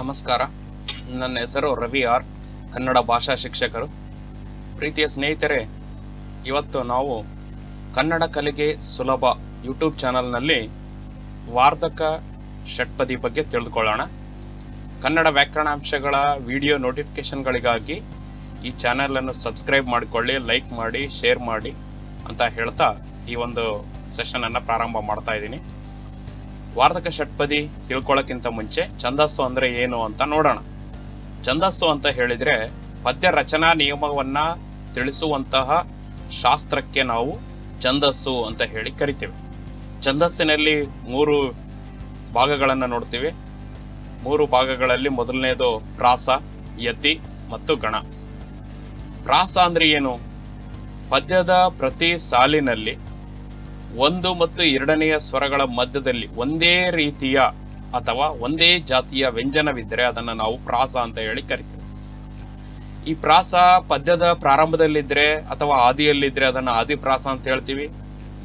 ನಮಸ್ಕಾರ. ನನ್ನ ಹೆಸರು ರವಿ ಆರ್. ಕನ್ನಡ ಭಾಷಾ ಶಿಕ್ಷಕರು. ಪ್ರೀತಿಯ ಸ್ನೇಹಿತರೆ, ಇವತ್ತು ನಾವು ಕನ್ನಡ ಕಲಿಕೆ ಸುಲಭ ಯೂಟ್ಯೂಬ್ ಚಾನಲ್ನಲ್ಲಿ ವಾರ್ಧಕ ಷಟ್ಪದಿ ಬಗ್ಗೆ ತಿಳಿದುಕೊಳ್ಳೋಣ. ಕನ್ನಡ ವ್ಯಾಕರಣಾಂಶಗಳ ವಿಡಿಯೋ ನೋಟಿಫಿಕೇಶನ್ಗಳಿಗಾಗಿ ಈ ಚಾನಲನ್ನು ಸಬ್ಸ್ಕ್ರೈಬ್ ಮಾಡಿಕೊಳ್ಳಿ, ಲೈಕ್ ಮಾಡಿ, ಶೇರ್ ಮಾಡಿ ಅಂತ ಹೇಳ್ತಾ ಈ ಒಂದು ಸೆಷನನ್ನು ಪ್ರಾರಂಭ ಮಾಡ್ತಾ ಇದ್ದೀನಿ. ವಾರ್ಧಕ ಷಟ್ಪದಿ ತಿಳ್ಕೊಳ್ಳೋಕ್ಕಿಂತ ಮುಂಚೆ ಛಂದಸ್ಸು ಅಂದ್ರೆ ಏನು ಅಂತ ನೋಡೋಣ. ಛಂದಸ್ಸು ಅಂತ ಹೇಳಿದ್ರೆ ಪದ್ಯ ರಚನಾ ನಿಯಮವನ್ನ ತಿಳಿಸುವಂತಹ ಶಾಸ್ತ್ರಕ್ಕೆ ನಾವು ಛಂದಸ್ಸು ಅಂತ ಹೇಳಿ ಕರಿತೇವೆ. ಛಂದಸ್ಸಿನಲ್ಲಿ ಮೂರು ಭಾಗಗಳನ್ನು ನೋಡ್ತೀವಿ. ಮೂರು ಭಾಗಗಳಲ್ಲಿ ಮೊದಲನೇದು ಪ್ರಾಸ, ಯತಿ ಮತ್ತು ಗಣ. ಪ್ರಾಸ ಅಂದ್ರೆ ಏನು? ಪದ್ಯದ ಪ್ರತಿ ಸಾಲಿನಲ್ಲಿ ಒಂದು ಮತ್ತು ಎರಡನೆಯ ಸ್ವರಗಳ ಮಧ್ಯದಲ್ಲಿ ಒಂದೇ ರೀತಿಯ ಅಥವಾ ಒಂದೇ ಜಾತಿಯ ವ್ಯಂಜನವಿದ್ದರೆ ಅದನ್ನು ನಾವು ಪ್ರಾಸ ಅಂತ ಹೇಳಿ ಕರಿತೀವಿ. ಈ ಪ್ರಾಸ ಪದ್ಯದ ಪ್ರಾರಂಭದಲ್ಲಿದ್ರೆ ಅಥವಾ ಆದಿಯಲ್ಲಿದ್ದರೆ ಅದನ್ನು ಆದಿಪ್ರಾಸ ಅಂತ ಹೇಳ್ತೀವಿ.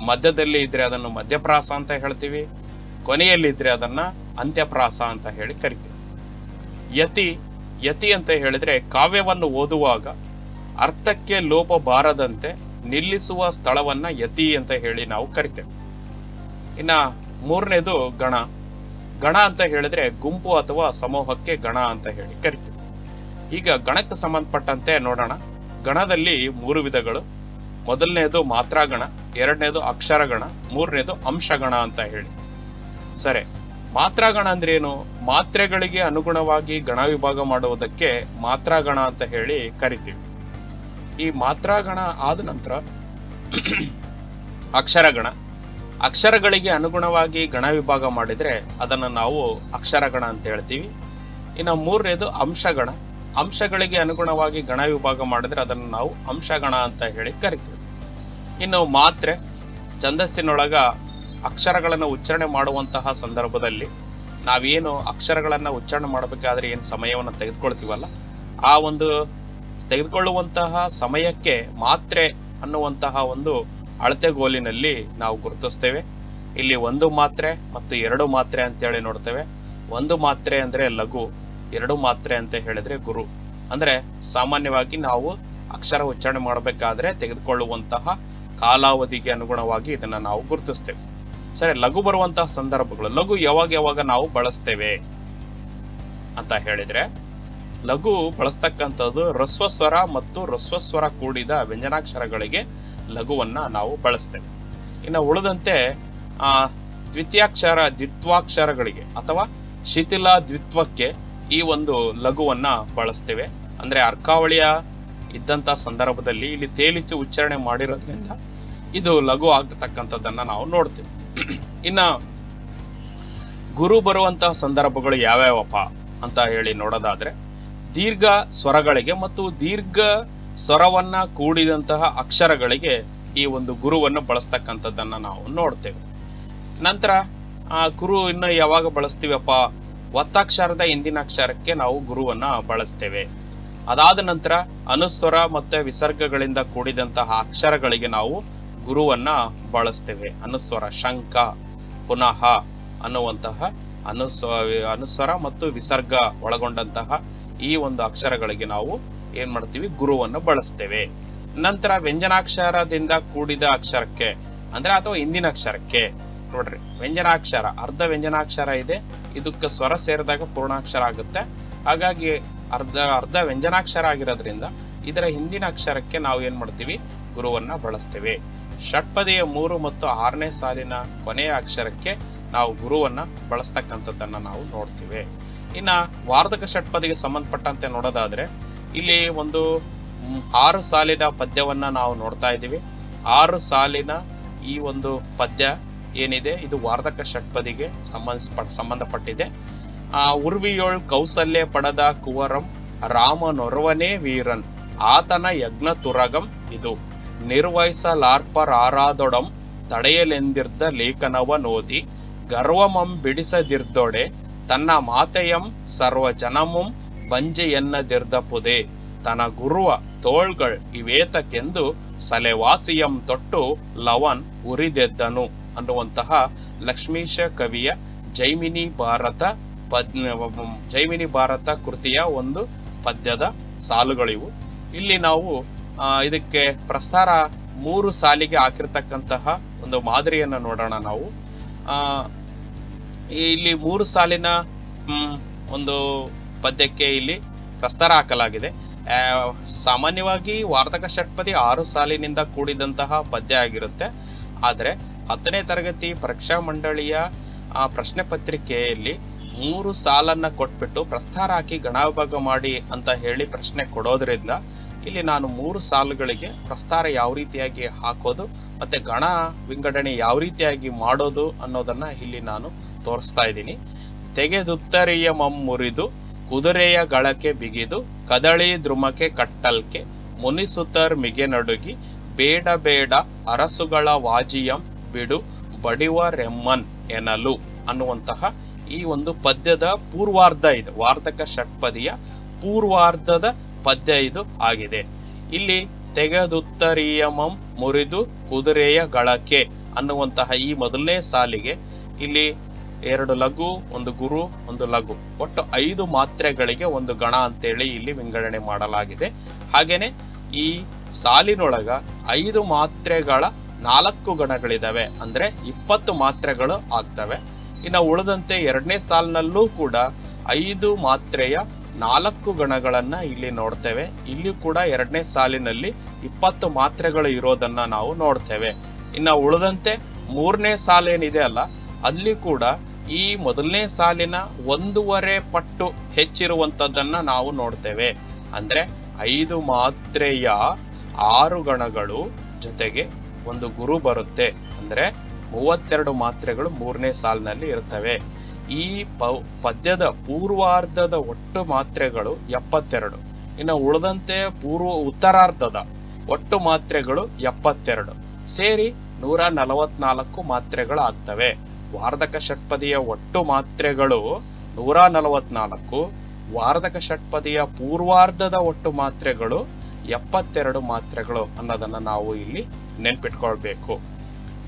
ಮಧ್ಯದಲ್ಲಿ ಇದ್ರೆ ಅದನ್ನು ಮಧ್ಯಪ್ರಾಸ ಅಂತ ಹೇಳ್ತೀವಿ. ಕೊನೆಯಲ್ಲಿದ್ದರೆ ಅದನ್ನ ಅಂತ್ಯಪ್ರಾಸ ಅಂತ ಹೇಳಿ ಕರಿತೀವಿ. ಯತಿ ಯತಿ ಅಂತ ಹೇಳಿದ್ರೆ ಕಾವ್ಯವನ್ನು ಓದುವಾಗ ಅರ್ಥಕ್ಕೆ ಲೋಪ ಬಾರದಂತೆ ನಿಲ್ಲಿಸುವ ಸ್ಥಳವನ್ನ ಯತಿ ಅಂತ ಹೇಳಿ ನಾವು ಕರಿತೇವೆ. ಇನ್ನ ಮೂರನೇದು ಗಣ. ಗಣ ಅಂತ ಹೇಳಿದ್ರೆ ಗುಂಪು ಅಥವಾ ಸಮೂಹಕ್ಕೆ ಗಣ ಅಂತ ಹೇಳಿ ಕರಿತೀವಿ. ಈಗ ಗಣಕ್ಕೆ ಸಂಬಂಧಪಟ್ಟಂತೆ ನೋಡೋಣ. ಗಣದಲ್ಲಿ ಮೂರು ವಿಧಗಳು. ಮೊದಲನೇದು ಮಾತ್ರಾಗಣ, ಎರಡನೇದು ಅಕ್ಷರಗಣ, ಮೂರನೇದು ಅಂಶಗಣ ಅಂತ ಹೇಳಿ. ಸರಿ, ಮಾತ್ರಾಗಣ ಅಂದ್ರೆ ಏನು? ಮಾತ್ರೆಗಳಿಗೆ ಅನುಗುಣವಾಗಿ ಗಣ ವಿಭಾಗ ಮಾಡುವುದಕ್ಕೆ ಮಾತ್ರಾಗಣ ಅಂತ ಹೇಳಿ ಕರಿತೀವಿ. ಈ ಮಾತ್ರಾಗಣ ಆದ ನಂತರ ಅಕ್ಷರಗಣ. ಅಕ್ಷರಗಳಿಗೆ ಅನುಗುಣವಾಗಿ ಗಣ ವಿಭಾಗ ಮಾಡಿದರೆ ಅದನ್ನು ನಾವು ಅಕ್ಷರಗಣ ಅಂತ ಹೇಳ್ತೀವಿ. ಇನ್ನು ಮೂರನೇದು ಅಂಶಗಣ. ಅಂಶಗಳಿಗೆ ಅನುಗುಣವಾಗಿ ಗಣ ವಿಭಾಗ ಮಾಡಿದರೆ ಅದನ್ನು ನಾವು ಅಂಶಗಣ ಅಂತ ಹೇಳಿ ಕರಿತೀವಿ. ಇನ್ನು ಮಾತ್ರೆ. ಛಂದಸ್ಸಿನೊಳಗ ಅಕ್ಷರಗಳನ್ನು ಉಚ್ಚಾರಣೆ ಮಾಡುವಂತಹ ಸಂದರ್ಭದಲ್ಲಿ ನಾವೇನು ಅಕ್ಷರಗಳನ್ನು ಉಚ್ಚಾರಣೆ ಮಾಡಬೇಕಾದ್ರೆ ಏನು ಸಮಯವನ್ನು ತೆಗೆದುಕೊಳ್ತೀವಲ್ಲ? ಆ ಒಂದು ತೆಗೆದುಕೊಳ್ಳುವಂತಹ ಸಮಯಕ್ಕೆ ಮಾತ್ರೆ ಅನ್ನುವಂತಹ ಒಂದು ಅಳತೆಗೋಲಿನಲ್ಲಿ ನಾವು ಗುರುತಿಸ್ತೇವೆ. ಇಲ್ಲಿ ಒಂದು ಮಾತ್ರೆ ಮತ್ತು ಎರಡು ಮಾತ್ರೆ ಅಂತೇಳಿ ನೋಡ್ತೇವೆ. ಒಂದು ಮಾತ್ರೆ ಅಂದ್ರೆ ಲಘು, ಎರಡು ಮಾತ್ರೆ ಅಂತ ಹೇಳಿದ್ರೆ ಗುರು. ಅಂದ್ರೆ ಸಾಮಾನ್ಯವಾಗಿ ನಾವು ಅಕ್ಷರ ಉಚ್ಚಾರಣೆ ಮಾಡಬೇಕಾದ್ರೆ ತೆಗೆದುಕೊಳ್ಳುವಂತಹ ಕಾಲಾವಧಿಗೆ ಅನುಗುಣವಾಗಿ ಇದನ್ನ ನಾವು ಗುರುತಿಸ್ತೇವೆ. ಸರಿ, ಲಘು ಬರುವಂತಹ ಸಂದರ್ಭಗಳು. ಲಘು ಯಾವಾಗ ಯಾವಾಗ ನಾವು ಬಳಸ್ತೇವೆ ಅಂತ ಹೇಳಿದ್ರೆ ಲಘು ಬಳಸ್ತಕ್ಕಂಥದ್ದು ರಸ್ವಸ್ವರ ಮತ್ತು ರಸ್ವಸ್ವರ ಕೂಡಿದ ವ್ಯಂಜನಾಕ್ಷರಗಳಿಗೆ ಲಘುವನ್ನ ನಾವು ಬಳಸ್ತೇವೆ. ಇನ್ನು ಉಳಿದಂತೆ, ಆ, ದ್ವಿತೀಯಾಕ್ಷರ, ದ್ವಿತ್ವಾಕ್ಷರಗಳಿಗೆ ಅಥವಾ ಶಿಥಿಲ ದ್ವಿತ್ವಕ್ಕೆ ಈ ಒಂದು ಲಘುವನ್ನ ಬಳಸ್ತೇವೆ. ಅಂದ್ರೆ ಅರ್ಕಾವಳಿಯ ಇದ್ದಂತ ಸಂದರ್ಭದಲ್ಲಿ ಇಲ್ಲಿ ತೇಲಿಸಿ ಉಚ್ಚಾರಣೆ ಮಾಡಿರೋದ್ರಿಂದ ಇದು ಲಘು ಆಗತಕ್ಕಂಥದ್ದನ್ನ ನಾವು ನೋಡ್ತೇವೆ. ಇನ್ನ ಗುರು ಬರುವಂತಹ ಸಂದರ್ಭಗಳು ಯಾವ್ಯಾವಪ್ಪ ಅಂತ ಹೇಳಿ ನೋಡೋದಾದ್ರೆ ದೀರ್ಘ ಸ್ವರಗಳಿಗೆ ಮತ್ತು ದೀರ್ಘ ಸ್ವರವನ್ನ ಕೂಡಿದಂತಹ ಅಕ್ಷರಗಳಿಗೆ ಈ ಒಂದು ಗುರುವನ್ನು ಬಳಸ್ತಕ್ಕಂಥದ್ದನ್ನ ನಾವು ನೋಡ್ತೇವೆ. ನಂತರ ಆ ಗುರು ಇನ್ನು ಯಾವಾಗ ಬಳಸ್ತೀವಪ್ಪ? ಒತ್ತಾಕ್ಷರದ ಹಿಂದಿನ ಅಕ್ಷರಕ್ಕೆ ನಾವು ಗುರುವನ್ನ ಬಳಸ್ತೇವೆ. ಅದಾದ ನಂತರ ಅನುಸ್ವರ ಮತ್ತೆ ವಿಸರ್ಗಗಳಿಂದ ಕೂಡಿದಂತಹ ಅಕ್ಷರಗಳಿಗೆ ನಾವು ಗುರುವನ್ನ ಬಳಸ್ತೇವೆ. ಅನುಸ್ವರ ಶಂಕ ಪುನಃ ಅನ್ನುವಂತಹ ಅನುಸ್ವ, ಅನುಸ್ವರ ಮತ್ತು ವಿಸರ್ಗ ಒಳಗೊಂಡಂತಹ ಈ ಒಂದು ಅಕ್ಷರಗಳಿಗೆ ನಾವು ಏನ್ ಮಾಡ್ತೀವಿ? ಗುರುವನ್ನು ಬಳಸ್ತೇವೆ. ನಂತರ ವ್ಯಂಜನಾಕ್ಷರದಿಂದ ಕೂಡಿದ ಅಕ್ಷರಕ್ಕೆ, ಅಂದ್ರೆ ಅಥವಾ ಹಿಂದಿನ ಅಕ್ಷರಕ್ಕೆ, ನೋಡ್ರಿ, ವ್ಯಂಜನಾಕ್ಷರ, ಅರ್ಧ ವ್ಯಂಜನಾಕ್ಷರ ಇದೆ. ಇದಕ್ಕೆ ಸ್ವರ ಸೇರಿದಾಗ ಪೂರ್ಣಾಕ್ಷರ ಆಗುತ್ತೆ. ಹಾಗಾಗಿ ಅರ್ಧ ಅರ್ಧ ವ್ಯಂಜನಾಕ್ಷರ ಆಗಿರೋದ್ರಿಂದ ಇದರ ಹಿಂದಿನ ಅಕ್ಷರಕ್ಕೆ ನಾವು ಏನ್ ಮಾಡ್ತೀವಿ? ಗುರುವನ್ನ ಬಳಸ್ತೇವೆ. ಷಟ್ಪದಿಯ ಮೂರು ಮತ್ತು ಆರನೇ ಸಾಲಿನ ಕೊನೆಯ ಅಕ್ಷರಕ್ಕೆ ನಾವು ಗುರುವನ್ನ ಬಳಸ್ತಕ್ಕಂಥದ್ದನ್ನ ನಾವು ನೋಡ್ತೀವಿ. ಇನ್ನ ವಾರ್ಧಕ ಷಟ್ಪದಿಗೆ ಸಂಬಂಧಪಟ್ಟಂತೆ ನೋಡೋದಾದ್ರೆ, ಇಲ್ಲಿ ಒಂದು ಆರು ಸಾಲಿನ ಪದ್ಯವನ್ನ ನಾವು ನೋಡ್ತಾ ಇದ್ದೀವಿ. ಆರು ಸಾಲಿನ ಈ ಒಂದು ಪದ್ಯ ಏನಿದೆ, ಇದು ವಾರ್ಧಕ ಷಟ್ಪದಿಗೆ ಸಂಬಂಧಿಸ ಸಂಬಂಧಪಟ್ಟಿದೆ. ಆ, ಉರ್ವಿಯೋಳ್ ಕೌಸಲ್ಯ ಪಡದ ಕುವರಂ ರಾಮನೊರವನೇ ವೀರನ್, ಆತನ ಯಜ್ಞ ತುರಗಂ ಇದು. ನಿರ್ವಹಿಸಲಾರ್ಪರಾರಾದೊಡಂ ತಡೆಯಲೆಂದಿರ್ದ ಲೇಖನವ ನೋದಿ, ಗರ್ವಮಂ ಬಿಡಿಸದಿರ್ದೊಡೆ ತನ್ನ ಮಾತೆಯಂ ಸರ್ವ ಜನಮುಂ ಬಂಜೆಯನ್ನ ಎನ್ನದಿರ್ದ ಪುದೆ ತನ ಗುರುವ ತೋಳ್ಗಳ್ ಇವೇತಕ್ಕೆಂದು ಸಲೆವಾಸಿಯಂ ತೊಟ್ಟು ಲವನ್ ಉರಿದೆದ್ದನು ಅನ್ನುವಂತಹ ಲಕ್ಷ್ಮೀಶ ಕವಿಯ ಜೈಮಿನಿ ಭಾರತ ಪದ್ ಜೈಮಿನಿ ಭಾರತ ಕೃತಿಯ ಒಂದು ಪದ್ಯದ ಸಾಲುಗಳಿವು. ಇಲ್ಲಿ ನಾವು ಇದಕ್ಕೆ ಪ್ರಸಾರ ಮೂರು ಸಾಲಿಗೆ ಹಾಕಿರ್ತಕ್ಕಂತಹ ಒಂದು ಮಾದರಿಯನ್ನ ನೋಡೋಣ ನಾವು. ಇಲ್ಲಿ ಮೂರು ಸಾಲಿನ ಒಂದು ಪದ್ಯಕ್ಕೆ ಇಲ್ಲಿ ಪ್ರಸ್ತಾರ ಹಾಕಲಾಗಿದೆ. ಸಾಮಾನ್ಯವಾಗಿ ವಾರ್ತಕ ಷಟ್ಪದಿ ಆರು ಸಾಲಿನಿಂದ ಕೂಡಿದಂತಹ ಪದ್ಯ ಆಗಿರುತ್ತೆ. ಆದರೆ ಹತ್ತನೇ ತರಗತಿ ಪರೀಕ್ಷಾ ಮಂಡಳಿಯ ಪ್ರಶ್ನೆ ಪತ್ರಿಕೆಯಲ್ಲಿ ಮೂರು ಸಾಲನ್ನ ಕೊಟ್ಬಿಟ್ಟು ಪ್ರಸ್ತಾರ ಹಾಕಿ ಗಣವಿಭಾಗ ಮಾಡಿ ಅಂತ ಹೇಳಿ ಪ್ರಶ್ನೆ ಕೊಡೋದ್ರಿಂದ ಇಲ್ಲಿ ನಾನು ಮೂರು ಸಾಲುಗಳಿಗೆ ಪ್ರಸ್ತಾರ ಯಾವ ರೀತಿಯಾಗಿ ಹಾಕೋದು ಮತ್ತೆ ಗಣ ವಿಂಗಡಣೆ ಯಾವ ರೀತಿಯಾಗಿ ಮಾಡೋದು ಅನ್ನೋದನ್ನ ಇಲ್ಲಿ ನಾನು ತೋರಿಸ್ತಾ ಇದ್ದೀನಿ. ತೆಗೆದುತ್ತರಿಯ ಮುರಿದು ಕುದುರೆಯ ಗಳಕೆ ಬಿಗಿದು, ಕದಳಿ ದ್ರುಮಕ್ಕೆ ಕಟ್ಟಲ್ಕೆ ಮುನಿಸುತ್ತರ್ ಮಿಗೆ ನಡುಗಿ, ಬೇಡ ಬೇಡ ಅರಸುಗಳ ವಾಜಿಯಂ ಬಿಡು ಬಡಿವ ರೆಮ್ಮನ್ ಎನಲು ಅನ್ನುವಂತಹ ಈ ಒಂದು ಪದ್ಯದ ಪೂರ್ವಾರ್ಧ ಇದು. ವಾರ್ತಕ ಷಟ್ಪದಿಯ ಪೂರ್ವಾರ್ಧದ ಪದ್ಯ ಇದು ಆಗಿದೆ. ಇಲ್ಲಿ ತೆಗೆದುತ್ತರಿಯಮಂ ಮುರಿದು ಕುದುರೆಯ ಗಳಕೆ ಅನ್ನುವಂತಹ ಈ ಮೊದಲನೇ ಸಾಲಿಗೆ ಇಲ್ಲಿ ಎರಡು ಲಘು, ಒಂದು ಗುರು, ಒಂದು ಲಘು. ಒಟ್ಟು ಐದು ಮಾತ್ರೆಗಳಿಗೆ ಒಂದು ಗಣ ಅಂತೇಳಿ ಇಲ್ಲಿ ವಿಂಗಡಣೆ ಮಾಡಲಾಗಿದೆ. ಹಾಗೇನೆ ಈ ಸಾಲಿನೊಳಗ ಐದು ಮಾತ್ರೆಗಳ ನಾಲ್ಕು ಗಣಗಳಿದಾವೆ. ಅಂದ್ರೆ ಇಪ್ಪತ್ತು ಮಾತ್ರೆಗಳು ಆಗ್ತವೆ. ಇನ್ನು ಉಳಿದಂತೆ ಎರಡನೇ ಸಾಲಿನಲ್ಲೂ ಕೂಡ ಐದು ಮಾತ್ರೆಯ ನಾಲ್ಕು ಗಣಗಳನ್ನ ಇಲ್ಲಿ ನೋಡ್ತೇವೆ. ಇಲ್ಲಿ ಕೂಡ ಎರಡನೇ ಸಾಲಿನಲ್ಲಿ ಇಪ್ಪತ್ತು ಮಾತ್ರೆಗಳು ಇರೋದನ್ನ ನಾವು ನೋಡ್ತೇವೆ. ಇನ್ನ ಉಳಿದಂತೆ ಮೂರನೇ ಸಾಲೇನಿದೆ ಅಲ್ಲ, ಅಲ್ಲಿ ಕೂಡ ಈ ಮೊದಲನೇ ಸಾಲಿನ ಒಂದೂವರೆ ಪಟ್ಟು ಹೆಚ್ಚಿರುವಂತದ್ದನ್ನ ನಾವು ನೋಡ್ತೇವೆ. ಅಂದ್ರೆ ಐದು ಮಾತ್ರೆಯ ಆರು ಗಣಗಳು ಜೊತೆಗೆ ಒಂದು ಗುರು ಬರುತ್ತೆ. ಅಂದ್ರೆ ಮೂವತ್ತೆರಡು ಮಾತ್ರೆಗಳು ಮೂರನೇ ಸಾಲಿನಲ್ಲಿ ಇರ್ತವೆ ಈ ಪದ್ಯದ ಪೂರ್ವಾರ್ಧದ ಒಟ್ಟು ಮಾತ್ರೆಗಳು ಎಪ್ಪತ್ತೆರಡು. ಇನ್ನು ಉಳಿದಂತೆ ಪೂರ್ವ, ಉತ್ತರಾರ್ಧದ ಒಟ್ಟು ಮಾತ್ರೆಗಳು ಎಪ್ಪತ್ತೆರಡು. ಸೇರಿ ನೂರ ನಲವತ್ನಾಲ್ಕು ಮಾತ್ರೆಗಳು ಆಗ್ತವೆ ವಾರ್ಧಕ ಷಟ್ಪದಿಯ ಒಟ್ಟು ಮಾತ್ರೆಗಳು ನೂರ ನಲವತ್ನಾಲ್ಕು, ವಾರ್ಧಕ ಷಟ್ಪದಿಯ ಪೂರ್ವಾರ್ಧದ ಒಟ್ಟು ಮಾತ್ರೆಗಳು ಎಪ್ಪತ್ತೆರಡು ಮಾತ್ರೆಗಳು ಅನ್ನೋದನ್ನ ನಾವು ಇಲ್ಲಿ ನೆನ್ಪಿಟ್ಕೊಳ್ಬೇಕು.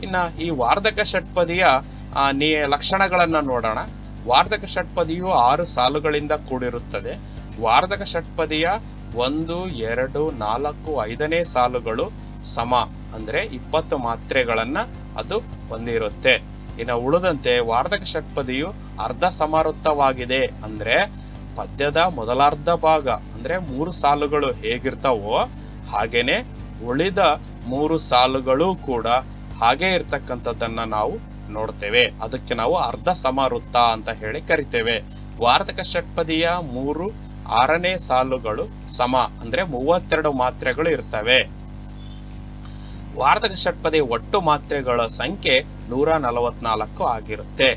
ಇನ್ನ ಈ ವಾರ್ಧಕ ಷಟ್ಪದಿಯ ನೀ, ಲಕ್ಷಣಗಳನ್ನ ನೋಡೋಣ. ವಾರ್ಧಕ ಷಟ್ಪದಿಯು ಆರು ಸಾಲುಗಳಿಂದ ಕೂಡಿರುತ್ತದೆ. ವಾರ್ಧಕ ಷಟ್ಪದಿಯ ಒಂದು, ಎರಡು, ನಾಲ್ಕು, ಐದನೇ ಸಾಲುಗಳು ಸಮ, ಅಂದ್ರೆ ಇಪ್ಪತ್ತು ಮಾತ್ರೆಗಳನ್ನ ಅದು ಹೊಂದಿರುತ್ತೆ. ಇನ್ನು ಉಳಿದಂತೆ ವಾರ್ಧಕ ಷಟ್ಪದಿಯು ಅರ್ಧ ಸಮಾರುತ್ತವಾಗಿದೆ ಅಂದ್ರೆ ಪದ್ಯದ ಮೊದಲಾರ್ಧ ಭಾಗ, ಅಂದ್ರೆ ಮೂರು ಸಾಲುಗಳು ಹೇಗಿರ್ತಾವೋ ಹಾಗೇನೆ ಉಳಿದ ಮೂರು ಸಾಲುಗಳು ಕೂಡ ಹಾಗೆ ಇರ್ತಕ್ಕಂಥದ್ದನ್ನ ನಾವು ನೋಡ್ತೇವೆ. ಅದಕ್ಕೆ ನಾವು ಅರ್ಧ ಸಮಾರುತ್ತ ಅಂತ ಹೇಳಿ ಕರಿತೇವೆ. ವಾರ್ಧಕ ಷಟ್ಪದಿಯ ಮೂರು ಆರನೇ ಸಾಲುಗಳು ಸಮ, ಅಂದ್ರೆ ಮೂವತ್ತೆರಡು ಮಾತ್ರೆಗಳು ಇರ್ತವೆ. ವಾರ್ಧಕ ಷಟ್ಪದಿ ಒಟ್ಟು ಮಾತ್ರೆಗಳ ಸಂಖ್ಯೆ ನೂರ ನಲವತ್ನಾಲ್ಕು ಆಗಿರುತ್ತೆ.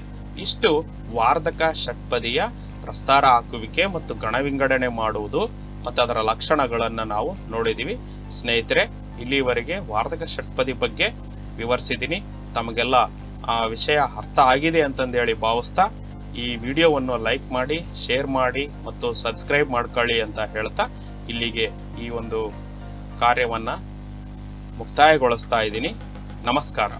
ಇಷ್ಟು ವಾರ್ಧಕ ಷಟ್ಪದಿಯ ಪ್ರಸ್ತಾರ ಹಾಕುವಿಕೆ ಮತ್ತು ಗಣವಿಂಗಡಣೆ ಮಾಡುವುದು ಮತ್ತು ಅದರ ಲಕ್ಷಣಗಳನ್ನು ನಾವು ನೋಡಿದೀವಿ ಸ್ನೇಹಿತರೆ, ಇಲ್ಲಿವರೆಗೆ ವಾರ್ಧಕ ಷಟ್ಪದಿ ಬಗ್ಗೆ ವಿವರಿಸಿದ್ದೀನಿ. ತಮಗೆಲ್ಲ ಆ ವಿಷಯ ಅರ್ಥ ಆಗಿದೆ ಅಂತಂದೇಳಿ ಭಾವಿಸ್ತಾ ಈ ವಿಡಿಯೋವನ್ನು ಲೈಕ್ ಮಾಡಿ, ಶೇರ್ ಮಾಡಿ ಮತ್ತು ಸಬ್ಸ್ಕ್ರೈಬ್ ಮಾಡ್ಕೊಳ್ಳಿ ಅಂತ ಹೇಳ್ತಾ ಇಲ್ಲಿಗೆ ಈ ಒಂದು ಕಾರ್ಯವನ್ನ ಮುಕ್ತಾಯಗೊಳಿಸ್ತಾ ಇದ್ದೀನಿ. ನಮಸ್ಕಾರ.